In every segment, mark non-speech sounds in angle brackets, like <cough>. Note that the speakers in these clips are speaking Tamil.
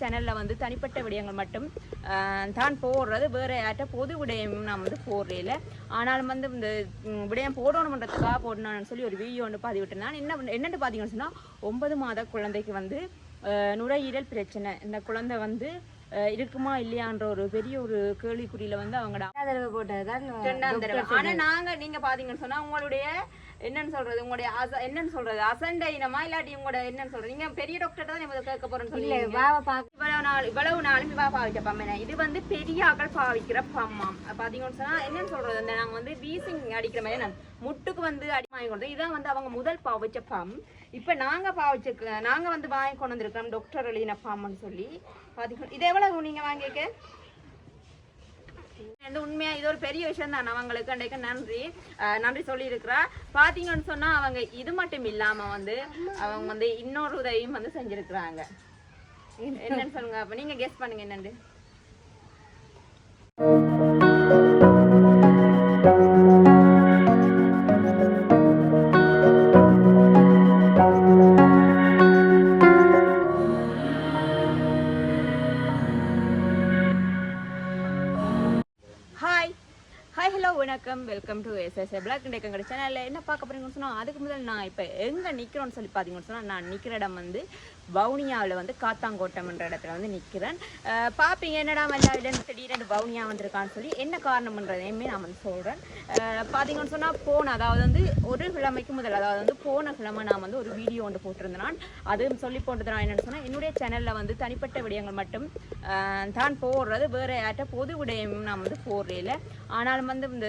சேனலில் வந்து தனிப்பட்ட விடயங்கள் மட்டும் தான் போடுறது. வேறு யார்ட்ட பொது விடயம் நான் வந்து போடுறேன் ஆனாலும் வந்து இந்த விடயம் போடணுன்றதுக்காக போடணும்னு சொல்லி ஒரு வீடியோ ஒன்று பதிவிட்டேன் நான் என்ன என்னன்னு பார்த்தீங்கன்னு சொன்னால் ஒன்பது மாத குழந்தைக்கு வந்து நுரையீரல் பிரச்சனை. இந்த குழந்தை வந்து இருக்குமா இல்லையான்ற ஒரு பெரிய ஒரு கேள்விக்குறியில வந்து தடவை போட்டதுதான் ரெண்டாம் தடவை. ஆனா நாங்க நீங்க பாத்தீங்கன்னு சொன்னா உங்களுடைய என்னன்னு சொல்றது? உங்களுடைய என்னன்னு சொல்றது? அசண்டை இனமா இல்லாட்டி உங்களோட என்னன்னு சொல்றது? நீங்க பெரிய டாக்டர் தான் இதை கேட்க போறேன்னு இல்ல சொல்லி இவ்வளவு நாள் இவ்வளவு நாளும் இவா பாவிக்க பம்மனை இது வந்து பெரிய ஆக்கள் பாவிக்கிற பம்மாம் பாத்தீங்கன்னு சொன்னா என்னன்னு சொல்றது? அந்த நாங்க வந்து வீசிங் அடிக்கிற மாதிரி நான் முட்டுக்கு வந்து அடி வாங்கி கொண்டு இதான் வந்து அவங்க முதல் பாவிச்ச பம். இப்ப நாங்க பாவிச்ச நாங்க வந்து வாங்கி கொண்டு வந்திருக்கோம் டாக்டர் அலின பம்னு சொல்லி. பாத்தீங்கன்னா இது எவ்வளவு நீங்க வாங்கிக்க வந்து உண்மையா இது ஒரு பெரிய விஷயம் தான் அவங்களுக்கு அன்றைக்கு நன்றி. நன்றி சொல்லியிருக்கிறா. பாத்தீங்கன்னு சொன்னா அவங்க இது மட்டும் இல்லாம வந்து அவங்க வந்து இன்னொரு உதவியும் வந்து செஞ்சிருக்கிறாங்க. <laughs> என்னன்னு சொல்லுங்க அப்ப. நீங்க கெஸ் பண்ணுங்க என்னன்னு. ஹாய் ஹலோ வணக்கம். வெல்கம் டு எஸ்எஸ்ஏ பிளாக் இண்டே எங்கள் சேனலில் என்ன பார்க்க போறீங்கன்னு சொன்னால் அதுக்கு முதல் நான் இப்போ எங்கே நிற்கிறோன்னு சொல்லி பார்த்தீங்கன்னு சொன்னால் நான் நிற்கிற இடம் வந்து வவுனியாவில் வந்து காத்தாங்கோட்டம்ன்ற இடத்துல வந்து நிற்கிறேன் பார்ப்பீங்க என்னடா எல்லா இடம் வவுனியா வந்திருக்கான்னு சொல்லி என்ன காரணம்ன்றதையுமே நான் வந்து சொல்கிறேன் பார்த்தீங்கன்னு சொன்னால் போன அதாவது வந்து ஒரு கிழமைக்கு முதல் அதாவது வந்து போன கிழமை நான் வந்து ஒரு வீடியோ ஒன்று போட்டிருந்தேன். அதுவும் சொல்லி போட்டது நான் என்னென்னு சொன்னால் என்னுடைய சேனலில் வந்து தனிப்பட்ட விடயங்கள் மட்டும் தான் போடுறது. வேறு யார்கிட்ட பொது விடயம் நான் வந்து போடுறேன் ஆனாலும் வந்து இந்த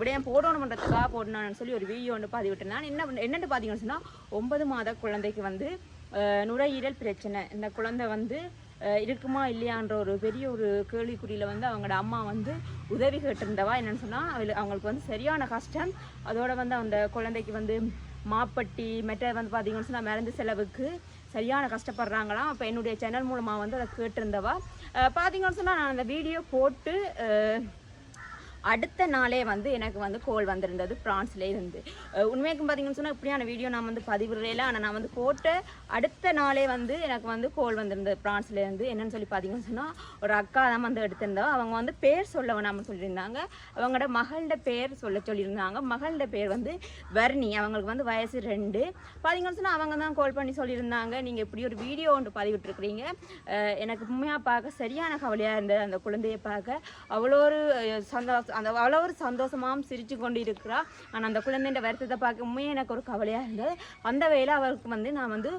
விடயம் போடணுன்றதுக்காக போடணும்னு சொல்லி ஒரு வீடியோ ஒன்று பாதி நான் என்ன என்னென்னு பார்த்தீங்கன்னு சொன்னால் ஒன்பது மாத குழந்தைக்கு வந்து நுரையீரல் பிரச்சனை. இந்த குழந்தை வந்து இருக்குமா இல்லையான்ற ஒரு பெரிய ஒரு கேள்விக்குறியில் வந்து அவங்களோட அம்மா வந்து உதவி கேட்டிருந்தவா என்னென்னு சொன்னால் அவங்களுக்கு வந்து சரியான கஷ்டம். அதோடு வந்து அந்த குழந்தைக்கு வந்து மாப்பட்டி மெட்டர் வந்து பார்த்தீங்கன்னு சொன்னால் மருந்து செலவுக்கு சரியான கஷ்டப்படுறாங்களாம். அப்போ என்னுடைய சேனல் மூலமாக வந்து அதை கேட்டிருந்தவா. அஹ் பார்த்தீங்கன்னு சொன்னால் நான் அந்த வீடியோ போட்டு அடுத்த நாளே வந்து எனக்கு வந்து கோல் வந்திருந்தது பிரான்ஸ்ல இருந்து. உண்மைக்கும் பார்த்தீங்கன்னு சொன்னால் இப்படியான வீடியோ நான் வந்து பதிவிடல ஆனால் நான் வந்து போட்ட அடுத்த நாளே வந்து எனக்கு வந்து கோல் வந்திருந்தது ஃப்ரான்ஸ்லேருந்து இருந்து. சொல்லி பார்த்தீங்கன்னு சொன்னால் ஒரு அக்கா தான் வந்து எடுத்திருந்தா அவங்க வந்து பேர் சொல்ல வேணாமல் சொல்லியிருந்தாங்க. அவங்களோட மகளோட பேர் சொல்ல சொல்லியிருந்தாங்க. மகளோட பேர் வந்து வர்ணி அவங்களுக்கு வந்து வயசு ரெண்டு. பார்த்தீங்கன்னு சொன்னால் அவங்க தான் கால் பண்ணி சொல்லியிருந்தாங்க. நீங்கள் இப்படி ஒரு வீடியோ ஒன்று பதிவிட்டிருக்கிறீங்க. எனக்கு உண்மையாக பார்க்க சரியான கவலையாக இருந்தது அந்த குழந்தையை பார்க்க. அவ்வளோ ஒரு சந்தோஷம் அந்த அவ்வளோ ஒரு சந்தோஷமாகவும் சிரித்து கொண்டு இருக்கிறா ஆனால் அந்த குழந்தைன்ற வருத்தத்தை பார்க்க எனக்கு ஒரு கவலையாக இருந்தது. அந்த வேலை அவருக்கு வந்து நான் வந்து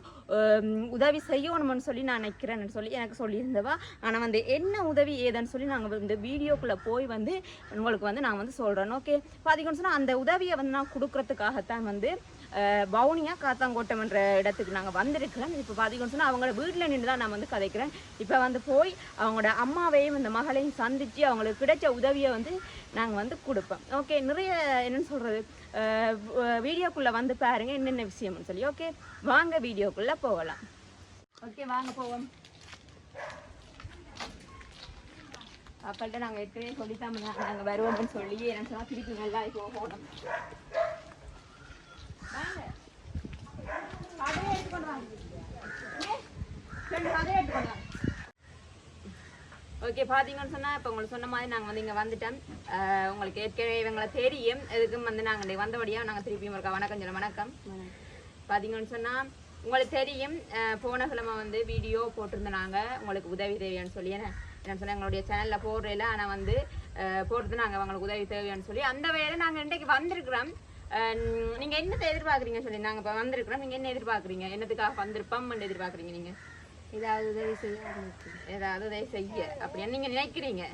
உதவி செய்யணும்னு சொல்லி நான் நினைக்கிறேன்னு சொல்லி எனக்கு சொல்லியிருந்தவா. ஆனால் வந்து என்ன உதவி ஏதுன்னு சொல்லி நாங்கள் இந்த வீடியோக்குள்ளே போய் வந்து உங்களுக்கு வந்து நான் வந்து சொல்கிறேன் ஓகே பார்த்தீங்கன்னு சொன்னால் அந்த உதவியை வந்து நான் கொடுக்கறதுக்காகத்தான் வந்து வவுனியா காத்தாங்கோட்டம் என்ற இடத்துக்கு நாங்கள் வந்திருக்கிறோம். இப்போ பார்த்தீங்கன்னு சொன்னால் அவங்களோட வீட்டில் நின்று தான் நான் வந்து கதைக்கிறேன். இப்போ வந்து போய் அவங்களோட அம்மாவையும் இந்த மகளையும் சந்தித்து அவங்களுக்கு கிடைச்ச உதவியை வந்து நாங்கள் வந்து கொடுப்போம். ஓகே நிறைய என்னன்னு சொல்கிறது வீடியோக்குள்ளே வந்து பாருங்க என்னென்ன விஷயம்னு சொல்லி. ஓகே வாங்க வீடியோக்குள்ளே போகலாம். ஓகே வாங்க போவோம். மக்கள்கிட்ட நாங்கள் ஏற்கனவே சொல்லித்தான் நாங்கள் வருவோம்னு சொல்லி என்ன சொன்னால் திருப்பி நல்லா இப்போ போகணும் வாங்க கதையை எடுத்துக்கொண்டு வாங்க ஏ, ரெண்டு கதையை எடுத்துக்கொண்டு வாங்க ஓகே பார்த்தீங்கன்னு சொன்னால் இப்போ உங்களுக்கு சொன்ன மாதிரி நாங்கள் வந்து இங்கே வந்துட்டோம். உங்களுக்கு ஏற்கனவே இவங்களை தெரியும். எதுக்கும் வந்து நாங்கள் இங்கே வந்தபடியாக நாங்கள் திருப்பியும் இருக்கா வணக்கம் சொல்ல வணக்கம். பார்த்தீங்கன்னு சொன்னால் உங்களுக்கு தெரியும் போன கிழமை வந்து வீடியோ போட்டிருந்தோம் நாங்கள் உங்களுக்கு உதவி தேவையான்னு சொல்லி. என்ன என்ன சொன்னால் எங்களுடைய சேனலில் போடுறதில்ல ஆனால் வந்து போடுறது நாங்கள் உங்களுக்கு உதவி தேவையான்னு சொல்லி. அந்த வேலை நாங்கள் இன்றைக்கு வந்திருக்கிறோம். அஹ் நீங்க என்னத்தை எதிர்பார்க்குறீங்க சொல்லி நாங்க இப்போ வந்திருக்கிறோம். நீங்க என்ன எதிர்பார்க்குறீங்க? என்னத்துக்காக வந்திருப்போம் எதிர்பார்க்குறீங்க நீங்க? ஏதாவது உதவி செய்ய ஏதாவது இதை செய்ய. அப்படின்னு நீங்க நினைக்கிறீங்க.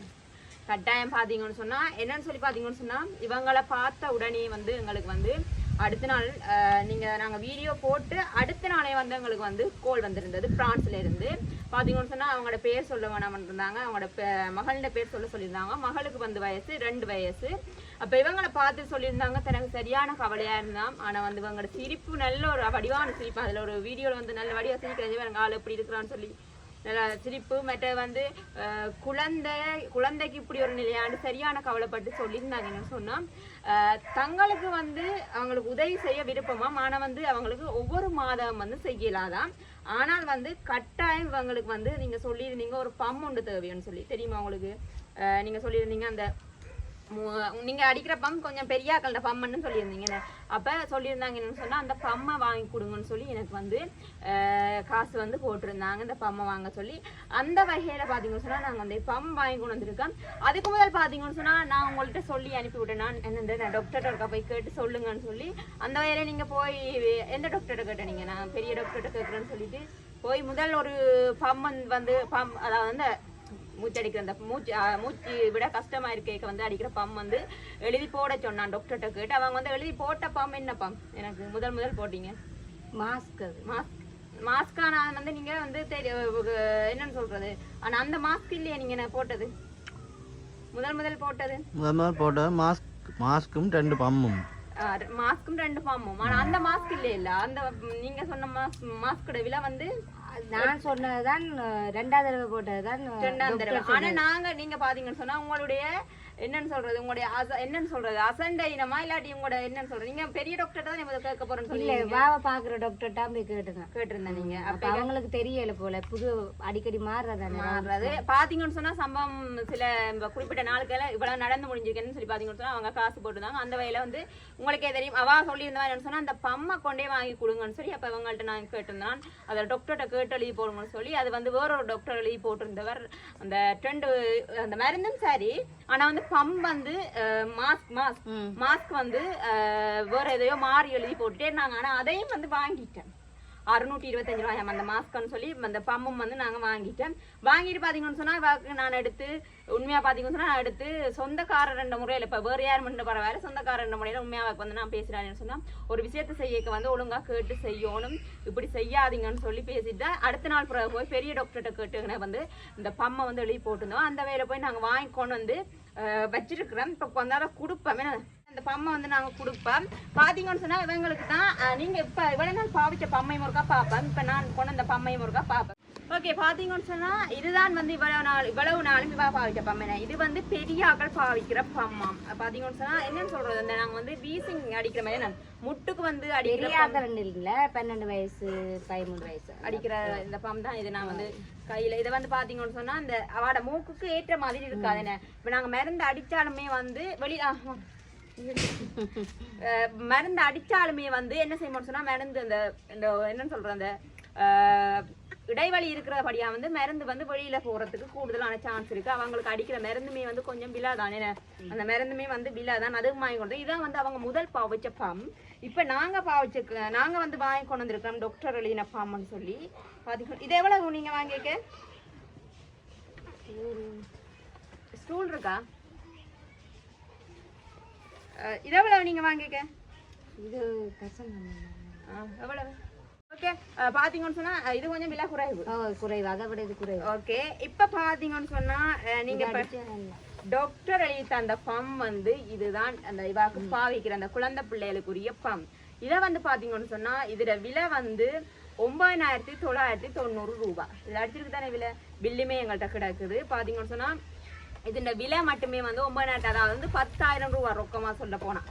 கட்டாயம் பார்த்தீங்கன்னு சொன்னா என்னன்னு சொல்லி பார்த்தீங்கன்னு சொன்னா இவங்களை பார்த்த உடனே வந்து எங்களுக்கு வந்து அடுத்த நாள் அஹ், நீங்க நாங்க வீடியோ போட்டு அடுத்த நாளே வந்து எங்களுக்கு வந்து கோல் வந்திருந்தது. பிரான்ஸ்ல இருந்து. பார்த்தீங்கன்னு சொன்னா அவங்களோட பேர் சொல்ல வேணாம் இருந்தாங்க. அவங்களோட மகளோட பேர் சொல்ல சொல்லியிருந்தாங்க. மகளுக்கு வந்து வயசு ரெண்டு வயசு. அப்போ இவங்களை பார்த்து சொல்லியிருந்தாங்க. தனக்கு சரியான கவலையாக இருந்தான் ஆனால் வந்து இவங்களோட சிரிப்பு நல்ல ஒரு வடிவான சிரிப்பு. அதில் ஒரு வீடியோவில் வந்து நல்ல வடிவாக சிரிக்கிறது. இவங்க ஆள் எப்படி இருக்கிறான்னு சொல்லி நல்லா சிரிப்பு. மற்ற வந்து குழந்தை குழந்தைக்கு இப்படி ஒரு நிலையாண்டு சரியான கவலைப்பட்டு சொல்லியிருந்தாங்க. என்ன சொன்னால் தங்களுக்கு வந்து அவங்களுக்கு உதவி செய்ய விருப்பமாக ஆனால் வந்து அவங்களுக்கு ஒவ்வொரு மாதம் வந்து செய்யலாதான் ஆனால் வந்து கட்டாயம் இவங்களுக்கு வந்து நீங்கள் சொல்லியிருந்தீங்க ஒரு பம் ஒன்று தேவைன்னு சொல்லி. தெரியுமா உங்களுக்கு? நீங்கள் சொல்லியிருந்தீங்க அந்த நீங்க அடிக்கிற பம் கொஞ்சம் பெரிய ஆக்கள்ட பம்முன்னு சொல்லியிருந்தீங்க. அப்ப சொல்லியிருந்தாங்க என்னன்னு சொன்னா அந்த பம்மை வாங்கி கொடுங்கன்னு சொல்லி எனக்கு வந்து காசு வந்து போட்டிருந்தாங்க. இந்த பம்மை வாங்க சொல்லி அந்த வகையில பாத்தீங்கன்னு சொன்னா நாங்க வந்து பம் வாங்கி கொண்டு வந்திருக்கோம். அதுக்கு முதல் பாத்தீங்கன்னு சொன்னா நான் உங்கள்கிட்ட சொல்லி அனுப்பி விட்டேன். நான் என்ன டாக்டர்கிட்ட இருக்கா போய் கேட்டு சொல்லுங்கன்னு சொல்லி அந்த வகையில நீங்க போய் எந்த டாக்டர்கிட்ட கேட்டீங்க? நான் பெரிய டாக்டர்கிட்ட கேட்குறேன்னு சொல்லிட்டு போய் முதல் ஒரு பம் வந்து- வந்து பம் அதாவது அந்த மூச்சடிக்கிற அந்த மூச்சு மூச்சு விட கஷ்டமா இருக்கேக்க வந்து அடிக்கிற பம் வந்து எழுதி போட சொன்னான் டாக்டர்கிட்ட கேட்டு. அவங்க வந்து எழுதி போட்ட பம் என்ன பம் எனக்கு முதல் முதல் போட்டீங்க. மாஸ்க் அது. மாஸ்க் மாஸ்கான வந்து நீங்க வந்து என்னன்னு சொல்றது? ஆனா அந்த மாஸ்க் இல்லையே நீங்க என்ன போட்டது. முதல் முதல் போட்டது. முதல் முதல் போட்ட மாஸ்க் மாஸ்க்கும் ரெண்டு பம்மும். மாஸ்க்கும் ரெண்டு பாம்பும் ஆனா அந்த மாஸ்க் இல்லையே இல்ல? அந்த நீங்க சொன்ன மாஸ்க் மாஸ்கோட விலை வந்து நான் சொன்னதுதான் ரெண்டாவது தடவை போட்டதுதான் ரெண்டாம் தடவை. ஆனா நாங்க நீங்க பாத்தீங்கன்னு சொன்னா உங்களுடைய என்னன்னு சொல்றது? உங்களுடைய என்னன்னு சொல்றது? அசண்டை இனமா இல்லாட்டி உங்களோட என்னன்னு சொல்றது? நீங்க பெரிய டாக்டர் தான் முதல்ல கேட்க போறேன்னு சொல்லி வாவ பாக்குற டாக்டர்ட்டா போய் கேட்டுங்க கேட்டிருந்தேன் நீங்க. அப்ப அவங்களுக்கு தெரியல போல. புது அடிக்கடி மாறுறதானே மாறுறது. பாத்தீங்கன்னு சொன்னா சம்பவம் சில குறிப்பிட்ட நாளுக்கெல்லாம் இவ்வளவு நடந்து முடிஞ்சிருக்கேன்னு சொல்லி பாத்தீங்கன்னு சொன்னா அவங்க காசு போட்டுருந்தாங்க. அந்த வகையில வந்து உங்களுக்கே தெரியும். அவா சொல்லியிருந்தா என்னன்னு சொன்னா அந்த பம்மை கொண்டே வாங்கி கொடுங்கன்னு சொல்லி அப்ப இவங்கள்ட்ட நான் கேட்டிருந்தேன். அதை டாக்டர்கிட்ட கேட்டு எழுதி போடுங்கன்னு சொல்லி அது வந்து வேற ஒரு டாக்டர் எழுதி போட்டிருந்தவர். அந்த ட்ரெண்டு அந்த மருந்தும் சரி ஆனா வந்து பம் வந்து மாஸ்க் மாஸ்க். மாஸ்க் வந்து வேற எதையோ மாறி எழுதி போட்டுட்டே இருந்தாங்க ஆனா அதையும் வந்து வாங்கிட்டேன். அறுநூற்றி இருபத்தஞ்சு ரூபாயாம் அந்த மாஸ்க்னு சொல்லி அந்த பம்மும் வந்து நாங்க வாங்கிட்டேன். வாங்கிட்டு பாத்தீங்கன்னு சொன்னா இவாக்கு நான் எடுத்து உண்மையா பாத்தீங்கன்னு சொன்னா நான் எடுத்து சொந்தக்காரர் ரெண்டு முறையில இப்ப வேற யார் மட்டும் பரவாயில்ல சொந்தக்காரர் ரெண்டு முறையில உண்மையாவுக்கு வந்து நான் பேசுறேன்னு சொன்னா ஒரு விஷயத்தை செய்யக்க வந்து ஒழுங்கா கேட்டு செய்யணும். இப்படி செய்யாதீங்கன்னு சொல்லி பேசிட்டு அடுத்த நாள் பிறகு போய் பெரிய டாக்டர்கிட்ட கேட்டுக்கின வந்து இந்த பம்மை வந்து எழுதி போட்டிருந்தோம். அந்த வேலை போய் நாங்க வாங்கி கொண்டு வந்து வச்சிருக்கிறோம். இப்போ கொஞ்ச நேரம் கொடுப்போம். அந்த பம்மை வந்து நாங்கள் கொடுப்போம். பார்த்தீங்கன்னு சொன்னால் இவங்களுக்கு தான் நீங்கள் இப்போ இவ்வளோ நாள் பாவிச்ச பம்மை முருகா பார்ப்பேன் இப்போ நான் கொண்டு அந்த பம்மை முருகா பார்ப்பேன் ஓகே பாத்தீங்கன்னு சொன்னா இதுதான் வந்து இவ்வளவு நாள் இவ்வளவு நாளும் இவா பாவிச்ச பம்மை இது வந்து பெரியாக்கள் பாவிக்கிற பம்மாம் பாத்தீங்கன்னு சொன்னா என்னன்னு சொல்றது? இந்த நாங்க வந்து வீசிங் அடிக்கிற மாதிரி நான் முட்டுக்கு வந்து அடிக்கிற பெரிய இல்ல. பன்னெண்டு வயசு பதிமூணு வயசு. அடிக்கிற இந்த பம் தான். இது நான் வந்து கையில இதை வந்து பாத்தீங்கன்னு சொன்னா இந்த அவட மூக்குக்கு ஏற்ற மாதிரி இருக்காது என்ன? இப்ப நாங்க மருந்து அடிச்சாலுமே வந்து வெளி மருந்து அடிச்சாலுமே வந்து என்ன செய்யணும்னு சொன்னா மருந்து அந்த இந்த என்னன்னு சொல்ற அந்த இடைவெளி இருக்கிறபடியா வந்து மருந்து வந்து வெளியில போறதுக்கு கூடுதலான சான்ஸ் இருக்கு. அவங்களுக்கு அடிக்கிற மருந்துமே வந்து கொஞ்சம் விழா தானே. அந்த மருந்துமே வந்து விழா தான் அதுவும் வாங்கி கொண்டு இதான் வந்து அவங்க முதல் பாவிச்ச பம் இப்ப நாங்க பாவிச்ச நாங்க வந்து வாங்கி கொண்டு வந்திருக்கோம் டாக்டர் எழுதின பாம்னு சொல்லி. பாத்தீங்கன்னா இது எவ்வளவு நீங்க வாங்கிக்க ஸ்டூல் இருக்கா? இது எவ்வளவு நீங்க வாங்கிக்க இது எவ்வளவு? ஓகே. பாத்தீங்கன்னு சொன்னா இது கொஞ்சம் விலை குறைவு. குறைவு. அதை விட இது குறைவு. ஓகே. இப்ப பாத்தீங்கன்னு சொன்னா நீங்க. டாக்டர் எழுதித்த அந்த பம் வந்து இதுதான் அந்த இவாக்கு பாவிக்கிற அந்த குழந்தை பிள்ளைகளுக்குரிய பம். இதை வந்து பாத்தீங்கன்னு சொன்னா இதோட விலை வந்து ஒன்பதாயிரத்தி தொள்ளாயிரத்தி தொண்ணூறு ரூபாய் இது அடிச்சிருக்கு தானே விலை? பில்லுமே எங்கள்கிட்ட கிடக்குது. பாத்தீங்கன்னு சொன்னா இதோட விலை மட்டுமே வந்து ஒன்பதாயிரத்தி அதாவது வந்து பத்தாயிரம் ரூபாய் ரொக்கமா சொல்ல போனா.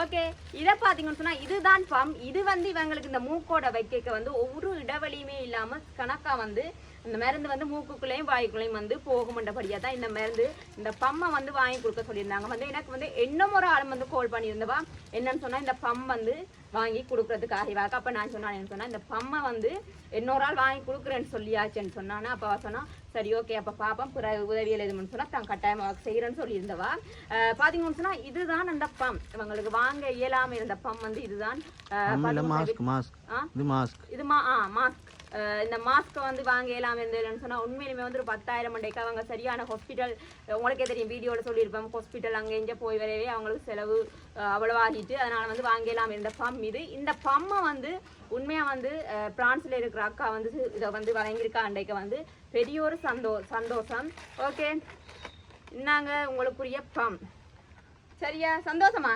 ஓகே. இதை பார்த்தீங்கன்னு சொன்னால் இதுதான் பம் இது வந்து இவங்களுக்கு இந்த மூக்கோட வைக்க வந்து ஒவ்வொரு இடைவெளியுமே இல்லாமல் கணக்காக வந்து இந்த மருந்து வந்து மூக்குக்குள்ளேயும் வாய்க்குள்ளேயும் வந்து போகுமன்றபடியா தான் இந்த மருந்து இந்த பம்மை வந்து வாங்கி கொடுக்க சொல்லியிருந்தாங்க. வந்து எனக்கு வந்து இன்னும் ஒரு ஆள் வந்து கால் பண்ணியிருந்தவா? என்னன்னு சொன்னால் இந்த பம் வந்து வாங்கி கொடுக்குறதுக்கு இவாக்கு அப்போ நான் சொன்னேன் என்ன இந்த பம்மை வந்து இன்னொரு ஆள் வாங்கி கொடுக்குறேன்னு சொல்லியாச்சுன்னு சொன்னானா அப்போ சொன்னால் சரி ஓகே அப்ப பாப்போம். பிற உதவியில் எதுன்னு சொன்னா தான் கட்டாயம் அவக்கு செய்யறேன்னு சொல்லியிருந்தவா. அஹ் பாத்தீங்கன்னு சொன்னா இதுதான் அந்த பம் இவங்களுக்கு வாங்க இயலாம இருந்த பம் வந்து இதுதான். Mask mask? இது மாஸ்க் இது மா ஆ மாஸ்க் இந்த மாஸ்க்கை வந்து வாங்க இயலாம இருந்ததுன்னு சொன்னால் உண்மையிலுமே வந்து ஒரு பத்தாயிரம் மண்டைக்கு அவங்க சரியான ஹாஸ்பிட்டல் உங்களுக்கே தெரியும் வீடியோவில் சொல்லியிருப்போம் ஹாஸ்பிட்டல் அங்கே இங்கே போய் வரவே அவங்களுக்கு செலவு அஹ், ஆகிட்டு அதனால் வந்து வாங்க இயலாம இருந்த பம் இது. இந்த பம்மை வந்து உண்மையாக வந்து பிரான்ஸில் இருக்கிற அக்கா வந்து இதை வந்து வழங்கியிருக்கா அண்டைக்கு வந்து பெரிய ஒரு சந்தோ சந்தோஷம். ஓகே இன்னாங்க உங்களுக்குரிய பம் சரியா? சந்தோஷமா?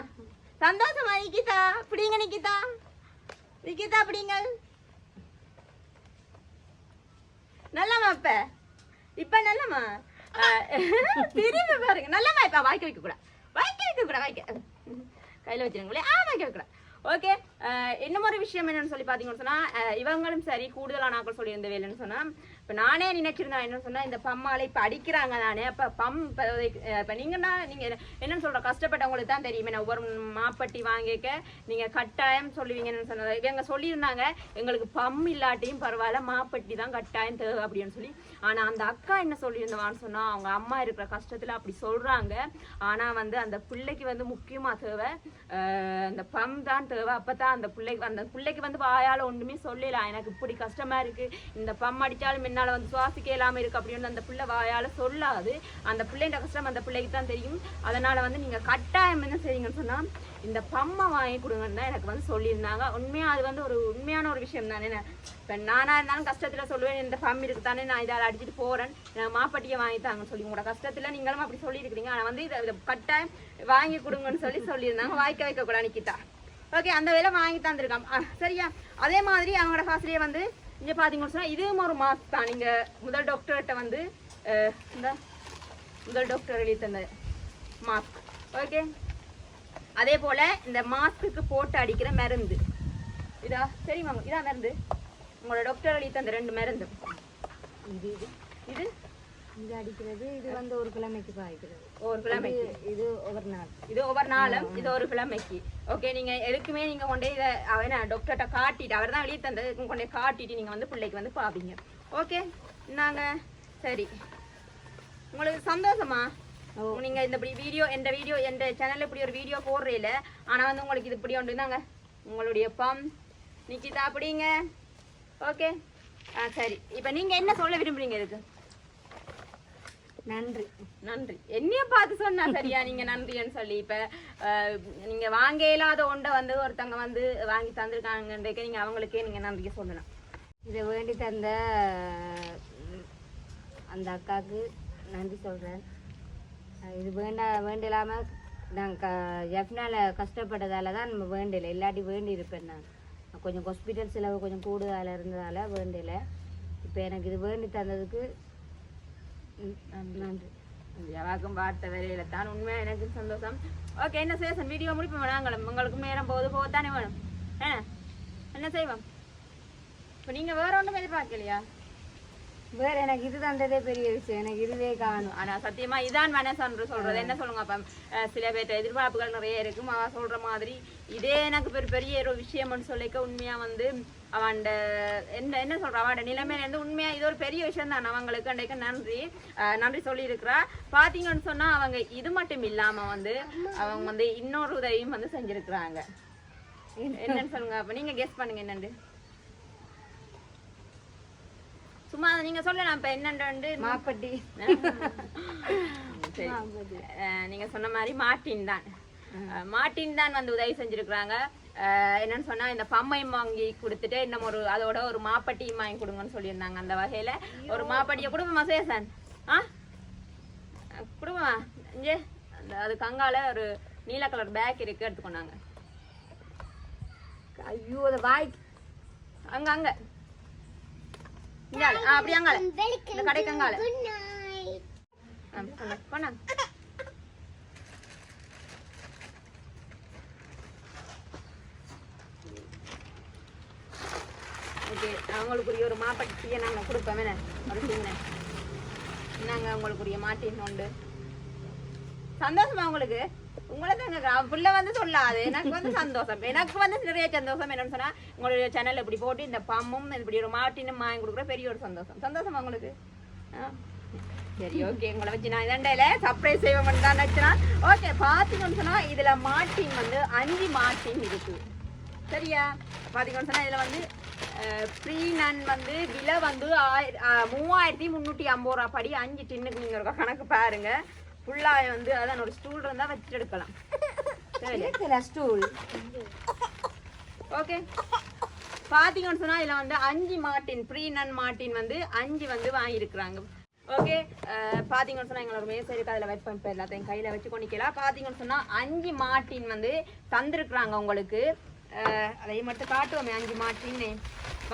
சந்தோஷமா நிக்கிதா? பிடிங்க நிக்கிதா. நிக்கிதா பிடிங்கள். நல்லம்மா இப்ப. இப்ப நல்லம்மா? அஹ், திரும்பி பாருங்க. நல்லம்மா இப்ப. வாய்க்க வைக்க கூடாது வாய்க்க வைக்க கூடாது வாய்க்க கையில வச்சிருங்களே. ஆ வாய்க்க வைக்க கூடாது ஓகே. இன்னும் ஒரு விஷயம் என்னன்னு சொல்லி பார்த்தீங்கன்னு சொன்னா இவங்களும் சரி கூடுதலான ஆட்கள் சொல்லி இருந்த வேலைன்னு சொன்னா இப்போ நானே நினைச்சிருந்தேன் என்ன சொன்னா இந்த பம்மாலை இப்போ அடிக்கிறாங்க தானே அப்போ பம் இப்போ நீங்கன்னா நீங்கள் என்னன்னு சொல்கிற கஷ்டப்பட்டவங்களுக்கு தான் தெரியுமே நான் ஒவ்வொரு மாப்பட்டி வாங்கிக்க நீங்கள் கட்டாயம் சொல்லுவீங்கன்னு சொன்னது இவங்க சொல்லியிருந்தாங்க எங்களுக்கு பம் இல்லாட்டியும் பரவாயில்ல மாப்பட்டி தான் கட்டாயம் தேவை அப்படின்னு சொல்லி. ஆனா அந்த அக்கா என்ன சொல்லியிருந்தவான்னு சொன்னா அவங்க அம்மா இருக்கிற கஷ்டத்துல அப்படி சொல்றாங்க. ஆனா வந்து அந்த பிள்ளைக்கு வந்து முக்கியமா தேவை அந்த பம் தான் தேவை. அப்பதான் அந்த பிள்ளைக்கு அந்த பிள்ளைக்கு வந்து வாயால ஒண்ணுமே சொல்லலாம் எனக்கு இப்படி கஷ்டமா இருக்கு. இந்த பம் அடிச்சாலும் என்னால வந்து சுவாசிக்க இல்லாம இருக்கு அப்படின்னு அந்த பிள்ளை வாயால சொல்லாது. அந்த பிள்ளைன்ற கஷ்டம் அந்த பிள்ளைக்கு தான் தெரியும். அதனால வந்து நீங்க கட்டாயம் என்ன செய்யுங்கன்னு சொன்னா இந்த பம்மை வாங்கி கொடுங்கன்னு தான் எனக்கு வந்து சொல்லியிருந்தாங்க. உண்மையாக அது வந்து ஒரு உண்மையான ஒரு விஷயம் தானே. இப்போ நானாக இருந்தாலும் கஷ்டத்தில் சொல்லுவேன் இந்த பம் இருக்கு தானே நான் இதால் அடிச்சுட்டு போகிறேன் நான் மாப்பட்டியை வாங்கி தாங்கன்னு சொல்லி உங்களோட கஷ்டத்தில் நீங்களும் அப்படி சொல்லியிருக்கிறீங்க. ஆனால் வந்து இதை கட்டாயம் வாங்கி கொடுங்கன்னு சொல்லி சொல்லியிருந்தாங்க. வாய்க்க வைக்கக்கூடாது கூட நிக்கிட்டா ஓகே அந்த வேலை வாங்கி தந்திருக்கான் ஆ, சரியா? அதே மாதிரி அவங்களோட காசுலேயே வந்து இங்கே பார்த்தீங்கன்னு சொன்னால் இதுவும் ஒரு மாஸ்க் தான். நீங்கள் முதல் டாக்டர்கிட்ட வந்து இந்த முதல் டாக்டர் எழுதி தந்த மாஸ்க் ஓகே? அதே போல இந்த மாஸ்க்குக்கு போட்டு அடிக்கிற மருந்து. இதா சரிம்மா இதா மருந்து. உங்களோட டாக்டர் எழுதி தந்த ரெண்டு மருந்து. இது இது. இது? இது அடிக்கிறது இது வந்து ஒரு கிழமைக்கு பாய்க்கிறது. ஒரு கிழமைக்கு. இது ஒவ்வொரு நாள். இது ஒவ்வொரு நாளும் இது ஒரு கிழமைக்கு. ஓகே நீங்க எதுக்குமே நீங்க கொண்டே இதை அவன டாக்டர்கிட்ட காட்டிட்டு அவர் தான் வெளியே தந்தது கொண்டே காட்டிட்டு நீங்க வந்து பிள்ளைக்கு வந்து பாப்பீங்க. ஓகே நாங்க சரி. உங்களுக்கு சந்தோஷமா? நீங்க இந்த இப்படி வீடியோ இந்த வீடியோ இந்த சேனல்ல இப்படி ஒரு வீடியோ போடுறீல ஆனா வந்து உங்களுக்கு இது இப்படி ஒன்று தாங்க உங்களுடைய பம் நிக்கிதா அப்படிங்க ஓகே ஆ சரி. இப்போ நீங்க என்ன சொல்ல விரும்புறீங்க இதுக்கு? நன்றி. நன்றி. என்னைய பார்த்து சொன்னா சரியா? நீங்க நன்றின்னு சொல்லி இப்ப நீங்க வாங்க இயலாத ஒன்றை வந்து ஒருத்தங்க வந்து வாங்கி தந்திருக்காங்கன்றதுக்கு நீங்க அவங்களுக்கே நீங்க நன்றியை சொல்லலாம். இதை வேண்டி தந்த அந்த அக்காவுக்கு நன்றி சொல்கிறேன் இது வேண்டா வேண்டிலாமல் நான் க எஃப்னால கஷ்டப்பட்டதால தான் நம்ம வேண்டில. இல்லாட்டி வேண்டி இருப்பேன் நான் கொஞ்சம் ஹாஸ்பிட்டல் செலவு கொஞ்சம் கூடுதலாக இருந்ததால் வேண்டில. இப்போ எனக்கு இது வேண்டி தந்ததுக்கு நன்றி. ஜவாக்கும் பார்த்த வேலையில தான் உண்மையாக எனக்கு சந்தோஷம். ஓகே என்ன சேசன் வீடியோ முடிப்போம். நாங்களும் உங்களுக்கு நேரம் போகுது போகத்தானே வேணும். என்ன? என்ன செய்வோம்? இப்போ நீங்கள் வேற ஒன்றும் எதிர்பார்க்கலையா? வேற எனக்கு இது தந்ததே பெரிய விஷயம். எனக்கு இதுவே காணும். ஆனா சத்தியமா இதான் மனசன்று சொல்றது. என்ன சொல்லுங்க அப்ப சில பேர்ட்ட எதிர்பார்ப்புகள் நிறைய இருக்கும் அவ சொல்ற மாதிரி இதே எனக்கு பெரிய பெரிய ஒரு விஷயம்னு சொல்லிக்க உண்மையா வந்து அவன்ட என்ன என்ன சொல்ற? அவனோட நிலைமையில இருந்து உண்மையா இது ஒரு பெரிய விஷயம் தான். அவங்களுக்கு அன்றைக்கு நன்றி. நன்றி சொல்லியிருக்கிறா. பாத்தீங்கன்னு சொன்னா அவங்க இது மட்டும் இல்லாம வந்து அவங்க வந்து இன்னொரு உதவியும் வந்து செஞ்சிருக்கிறாங்க. என்னன்னு சொல்லுங்க அப்ப நீங்க கெஸ் பண்ணுங்க என்னண்டு? சும்மா நீங்க சொல்லலாம் இப்ப என்னண்டு மாப்பட்டி. நீங்க சொன்ன மாதிரி மார்ட்டின் தான். அஹ் மார்ட்டின் தான் வந்து உதவி செஞ்சிருக்கிறாங்க. என்னன்னு சொன்னா இந்த பம்மையும் வாங்கி கொடுத்துட்டு இன்னும் ஒரு அதோட ஒரு மாப்பட்டியும் வாங்கி கொடுங்கன்னு சொல்லியிருந்தாங்க அந்த வகையில. ஒரு மாப்பட்டியை கொடுப்போமா சேசன்? ஆ? அஹ் கொடுப்போமா? இங்கே அந்த அதுக்கு அங்கால ஒரு நீல கலர் பேக் இருக்கு எடுத்துக்கொண்டாங்க. ஐயோ அதை வாய். அங்க அங்க. இங்கால ஆ, அப்படி அங்கால இந்த கடைக்கு அங்கால ஆ, கொண்டா, கொண்டாங்க ஓகே அவங்களுக்குரிய ஒரு மாப்பட்டியை நாங்கள் கொடுப்போம். என்ன? ஒரு சின்ன நாங்கள் உங்களுக்குரிய மாட்டின் உண்டு சந்தோஷமா உங்களுக்கு? உங்களை தாங்க புள்ள வந்து சொல்லாது. எனக்கு வந்து சந்தோஷம். எனக்கு வந்து நிறைய சந்தோஷம் என்னன்னு சொன்னா உங்களுடைய சேனல் இப்படி போட்டு இந்த பம்மும் இப்படி ஒரு மாட்டினும் வாங்கி கொடுக்குற பெரிய ஒரு சந்தோஷம். சந்தோஷமா உங்களுக்கு? ஆ? சரி ஓகே உங்களை வச்சு நான் இதண்டையில சர்ப்ரைஸ் செய்வோம்னு தான் நினைச்சேன்? ஓகே பார்த்தீங்கன்னு சொன்னா இதுல மாட்டின் வந்து அஞ்சு மாட்டின் இருக்கு. சரியா? பார்த்தீங்கன்னு சொன்னா இதுல வந்து ப்ரீனன் வந்து விலை வந்து ஆயிர- மூவாயிரத்தி முந்நூற்றி ஐம்பது ரூபா படி அஞ்சு டின்னுக்கு நீங்க ஒரு கணக்கு பாருங்க. ஃபுல்லாக வந்து அதான் ஒரு ஸ்டூல் இருந்தா வச்சுட்டு எடுக்கலாம். ஸ்டூல் ஓகே பாத்தீங்கன்னு சொன்னா இதுல வந்து அஞ்சு மார்ட்டின் ப்ரீ நன் மார்ட்டின் வந்து அஞ்சு வந்து வாங்கியிருக்கிறாங்க. ஓகே பாத்தீங்கன்னு சொன்னா எங்களோட மேசை இருக்கு அதுல வைப்பேன் இப்போ எல்லாத்தையும் கையில வச்சு கொண்டிக்கலாம் பாத்தீங்கன்னு சொன்னா அஞ்சு மார்ட்டின் வந்து தந்திருக்கிறாங்க உங்களுக்கு. அதை மட்டும் காட்டுவோமே அஞ்சு மார்ட்டின்னு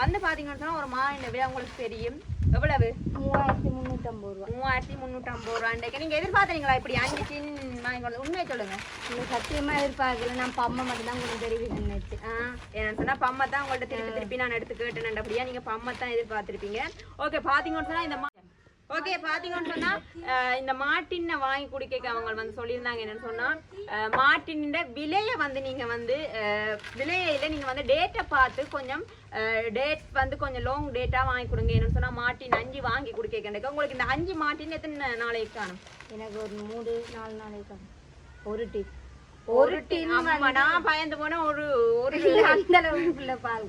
வந்து பாத்தீங்கன்னு சொன்னா ஒரு மா இந்த விலை உங்களுக்கு தெரியும். எவ்வளவு? மூவாயிரத்தி முந்நூற்றம்பது ரூபா. மூவாயிரத்தி முந்நூற்றி ஐம்பது ரூபாண்டேக்கு நீங்கள் எதிர்பார்த்தீங்களா இப்படி அஞ்சு டின் வாங்கி கொண்டு உண்மையை சொல்லுங்க. இல்லை சத்தியமாக எதிர்பார்க்கல. நான் பம்மை மட்டும் தான் கொஞ்சம் தெரிவிக்க நினைச்சு ஆ, என்னன்னு சொன்னா பம்மை தான் உங்கள்ட்ட திருப்பி திருப்பி நான் எடுத்து கேட்டேன் அப்படியா நீங்க பம்மை தான் எதிர்பார்த்திருப்பீங்க. ஓகே பாத்தீங்கன்னு சொன்னா இந்த ஓகே பாத்தீங்கன்னு சொன்னா இந்த மாட்டினை வாங்கி குடிக்க அவங்க வந்து சொல்லியிருந்தாங்க. என்னன்னு சொன்னா மாட்டின் விலையை வந்து நீங்க வந்து விலையில நீங்க வந்து டேட்டை பார்த்து கொஞ்சம் டேட் வந்து கொஞ்சம் லாங் டேட்டா வாங்கி கொடுங்க. என்னன்னு சொன்னா மாட்டின் அஞ்சு வாங்கி குடிக்க உங்களுக்கு இந்த அஞ்சு மாட்டின் எத்தனை நாளைக்கு காணும்? எனக்கு ஒரு மூணு நாலு நாளைக்கு ஒரு டீ. ஒரு டின் நான் பயந்து போன ஒரு ஒரு அந்த அளவுக்கு இல்லை பால்.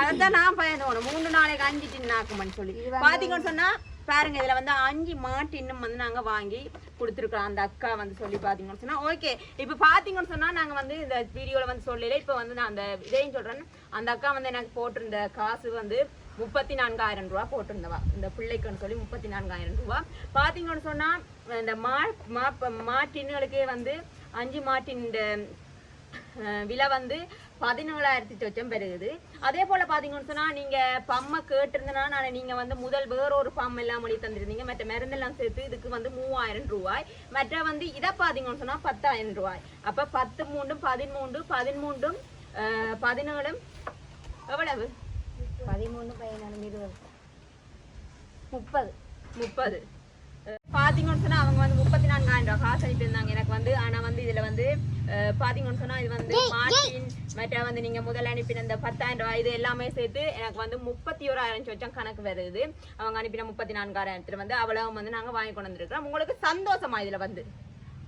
அதான் நான் பயந்து போனேன். மூணு நாளைக்கு அஞ்சு டின் ஆக்குமான்னு சொல்லி. பாத்தீங்கன்னு சொன்னா பாருங்க இதில் வந்து அஞ்சு மாட்டின்னும் வந்து நாங்கள் வாங்கி கொடுத்துருக்கோம் அந்த அக்கா வந்து சொல்லி பார்த்தீங்கன்னு சொன்னால் ஓகே இப்போ பார்த்தீங்கன்னு சொன்னா நாங்கள் வந்து இந்த வீடியோவில் வந்து சொல்லல. இப்போ வந்து நான் அந்த இதையும் சொல்றேன். அந்த அக்கா வந்து எனக்கு போட்டிருந்த காசு வந்து முப்பத்தி நான்காயிரம் ரூபா போட்டிருந்தவா. இந்த பிள்ளைக்குன்னு சொல்லி முப்பத்தி நான்காயிரம் ரூபா. பார்த்தீங்கன்னு சொன்னா இந்த மா மா- மாட்டின்களுக்கே வந்து அஞ்சு மாட்டின் இந்த விலை வந்து பதினேழாயிரத்தி சொச்சம் பெருகுது அதே போல பாத்தீங்கன்னு சொன்னா நீங்க பம்மை கேட்டிருந்தனா நான் நீங்க வந்து முதல் வேற ஒரு பம் எல்லாம் மொழி தந்திருந்தீங்க. மற்ற மருந்தெல்லாம் சேர்த்து இதுக்கு வந்து மூவாயிரம் ரூபாய். மற்ற வந்து இதை பாத்தீங்கன்னு சொன்னா பத்தாயிரம் ரூபாய். அப்ப பத்து மூண்டும் பதிமூன்று பதிமூன்றும் பதினேழும் எவ்வளவு? பதிமூணு பதினாலு இருபது. முப்பது. முப்பது. அஹ் பாத்தீங்கன்னு சொன்னா அவங்க வந்து முப்பத்தி நான்காயிரம் ரூபாய் காசு அனுப்பியிருந்தாங்க எனக்கு வந்து. ஆனா வந்து இதுல வந்து அஹ், பாத்தீங்கன்னு சொன்னா இது வந்து மார்டின் மற்ற வந்து நீங்க முதல்ல அனுப்பின இந்த பத்தாயிரம் ரூபாய் இது எல்லாமே சேர்த்து எனக்கு வந்து முப்பத்தி ஓராயிரம் சொச்சம் கணக்கு வருது. அவங்க அனுப்பின முப்பத்தி நான்காயிரத்துல வந்து அவ்வளவு வந்து நாங்க வாங்கி கொண்டு வந்திருக்கிறோம். உங்களுக்கு சந்தோஷமா இதுல வந்து?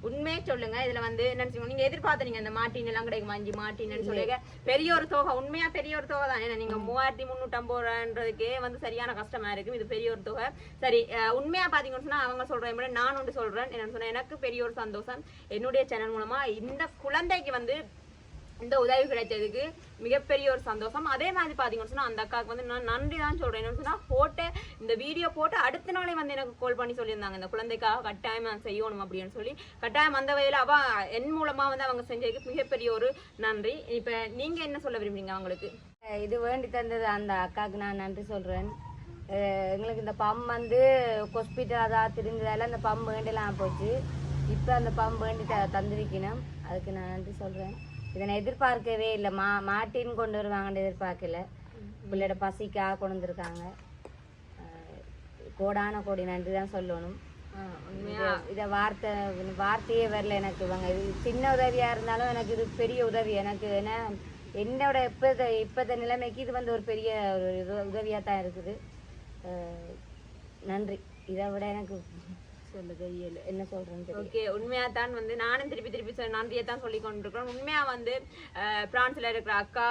உண்மையே சொல்லுங்க. இதுல வந்து என்ன நீங்க எதிர்பார்த்தீங்க இந்த மாட்டின் எல்லாம் கிடைக்கும்? அஞ்சு மாட்டின்னு சொல்லுங்க. பெரிய ஒரு தொகை உண்மையா பெரிய ஒரு தொகை தான். ஏன்னா நீங்க மூவாயிரத்தி முந்நூற்றி ஐம்பது ரூபான்றதுக்கே வந்து சரியான கஷ்டமா இருக்கும் இது பெரிய ஒரு தொகை. சரி உண்மையா பாத்தீங்கன்னு சொன்னா அவங்க சொல்றேன் நான் ஒன்று சொல்றேன். என்னன்னு சொன்னா எனக்கு பெரிய ஒரு சந்தோஷம். என்னுடைய சேனல் மூலமா இந்த குழந்தைக்கு வந்து இந்த உதவி கிடைச்சதுக்கு மிகப்பெரிய ஒரு சந்தோஷம். அதே மாதிரி பார்த்தீங்கன்னு சொன்னால் அந்த அக்காவுக்கு வந்து நான் நன்றி தான் சொல்கிறேன் என்னன்னு சொன்னா போட்ட இந்த வீடியோ போட்டு அடுத்த நாளே வந்து எனக்கு கால் பண்ணி சொல்லியிருந்தாங்க. இந்த குழந்தைக்காக கட்டாயம் செய்யணும் அப்படின்னு சொல்லி. கட்டாயம் அந்த வகையில் அவ என் மூலமாக வந்து அவங்க செஞ்சதுக்கு மிகப்பெரிய ஒரு நன்றி. இப்போ நீங்கள் என்ன சொல்ல விரும்புறீங்க அவங்களுக்கு? இது வேண்டி தந்தது அந்த அக்காவுக்கு நான் நன்றி சொல்கிறேன் எங்களுக்கு இந்த பம் வந்து ஹாஸ்பிட்டல் அதான் திருந்ததால அந்த பம்பு வேண்டிலாம் போச்சு. இப்போ அந்த பம்பு வேண்டி த தந்திருக்கணும். அதுக்கு நான் நன்றி சொல்கிறேன் இதை நான் எதிர்பார்க்கவே இல்லை மா மாட்டின்னு கொண்டு வருவாங்கன்னு எதிர்பார்க்கல. பிள்ளையோட பசிக்காக கொண்டு வந்திருக்காங்க. கோடான கோடி நன்றி தான் சொல்லணும். இத- இத வார்த்தை வார்த்தையே வரல எனக்கு இவங்க. இது சின்ன உதவியா இருந்தாலும் எனக்கு இது பெரிய உதவி. எனக்கு ஏன்னா என்னோட இப்போத இப்போத நிலைமைக்கு இது வந்து ஒரு பெரிய ஒரு இது- உதவியா தான் இருக்குது நன்றி. இதை விட எனக்கு சொல்ல என்ன சொல்றேன்னு ஓகே உண்மையா தான் வந்து நானும் திருப்பி திருப்பி சொ- நன்றியை தான் சொல்லி கொண்டிருக்கிறேன் உண்மையா வந்து அஹ், பிரான்ஸ்ல இருக்கிற அக்கா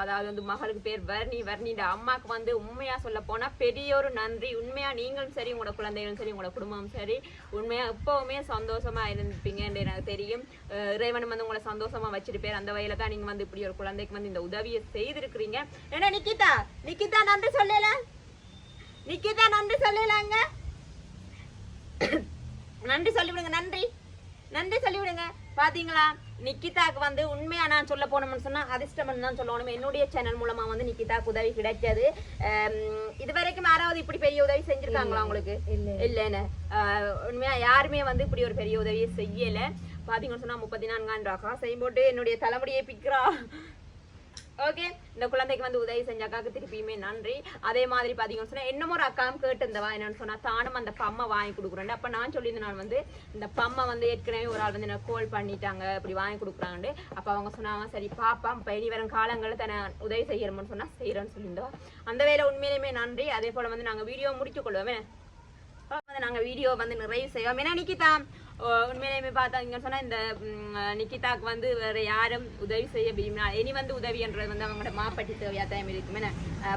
அதாவது வந்து மகளுக்கு பேர் வர்ணி வர்ணின்ற அம்மாக்கு வந்து உண்மையா சொல்ல போனா பெரிய ஒரு நன்றி. உண்மையா நீங்களும் சரி உங்களோட குழந்தைகளும் சரி உங்களோட குடும்பமும் சரி உண்மையா எப்பவுமே சந்தோஷமா இருந்திருப்பீங்கன்னு எனக்கு தெரியும். அஹ், இறைவன் வந்து உங்களை சந்தோஷமா வச்சிருப்பேர். அந்த வகையில தான் நீங்க வந்து இப்படி ஒரு குழந்தைக்கு வந்து இந்த உதவியை செய்திருக்கிறீங்க. ஏன்னா நிக்கிதா? நிக்கிதா நன்றி சொல்லல? நிக்கிதா நன்றி சொல்லலாங்க? <coughs> நன்றி சொல்லிவிடுங்க நன்றி. நன்றி சொல்லிவிடுங்க. பாத்தீங்களா? நிக்கிதாக்கு வந்து உண்மையா நான் சொல்ல போனோம்னு சொன்னா அதிர்ஷ்டம் தான் சொல்லணும். என்னுடைய சேனல் மூலமா வந்து நிக்கிதாக்கு உதவி கிடைச்சது. ஆம், இது வரைக்கும் யாராவது இப்படி பெரிய உதவி செஞ்சிருக்காங்களா உங்களுக்கு? இல்ல. இல்லைன்னு. உண்மையா யாருமே வந்து இப்படி ஒரு பெரிய உதவியை செய்யல. பாத்தீங்கன்னு சொன்னா முப்பத்தி நான்காயிரம் ரூபா காசையும் போட்டு என்னுடைய தலைமுடியை பிக்கிறா. <laughs> ஓகே இந்த குழந்தைக்கு வந்து உதவி செஞ்ச அக்காவுக்கு திருப்பியுமே நன்றி. அதே மாதிரி பாத்தீங்கன்னு சொன்னா இன்னமும் ஒரு அக்காவும் கேட்டிருந்தவா என்னன்னு சொன்னா தானும் அந்த பம்மை வாங்கி கொடுக்குறேன். அப்ப நான் சொல்லியிருந்தேன் நான் வந்து இந்த பம்மை வந்து ஏற்கனவே ஒரு ஆள் வந்து என்ன கோல் பண்ணிட்டாங்க இப்படி வாங்கி கொடுக்குறாங்க அப்ப அவங்க சொன்னாங்க சரி பாப்பா இப்ப இனி வரும் காலங்களில் தன உதவி செய்யணும்னு சொன்னா செய்யறேன்னு சொல்லியிருந்தோம் அந்த வேலை உண்மையிலுமே நன்றி. அதே போல வந்து நாங்க வீடியோ முடிச்சு கொள்வோமே வந்து நாங்க வீடியோ வந்து நிறைவு செய்வோம். ஏன்னா நிக்கிதா? உண்மையிலேயுமே பார்த்தாங்கன்னு சொன்னால் இந்த நிக்கிதாக்கு வந்து வேறு யாரும் உதவி செய்ய விரும்பினா இனி வந்து உதவின்றது வந்து அவங்களோட மாப்பட்டி தேவையாக தான் இருக்கும். என்ன?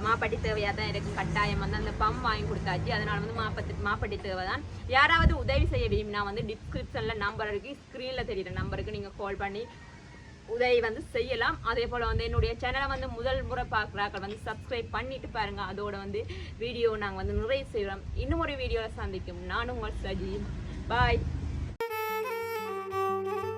மாப்பட்டி தேவையாக தான் இருக்கும். கட்டாயம் வந்து அந்த பம் வாங்கி கொடுத்தாச்சு. அதனால வந்து மாப்பத்தி மாப்பட்டி தேவை தான். யாராவது உதவி செய்ய விரும்பினா வந்து டிஸ்கிரிப்ஷனில் நம்பர் இருக்குது ஸ்க்ரீனில் தெரியுற நம்பருக்கு நீங்கள் கால் பண்ணி உதவி வந்து செய்யலாம். அதே போல் வந்து என்னுடைய சேனலை வந்து முதல் முறை பார்க்குறாக்கள் வந்து சப்ஸ்கிரைப் பண்ணிட்டு பாருங்க. அதோட வந்து வீடியோ நாங்கள் வந்து நிறைவு செய்கிறோம் இன்னும் ஒரு வீடியோவில் சந்திக்கும். நானும் உங்கள் சஜி பாய் thank you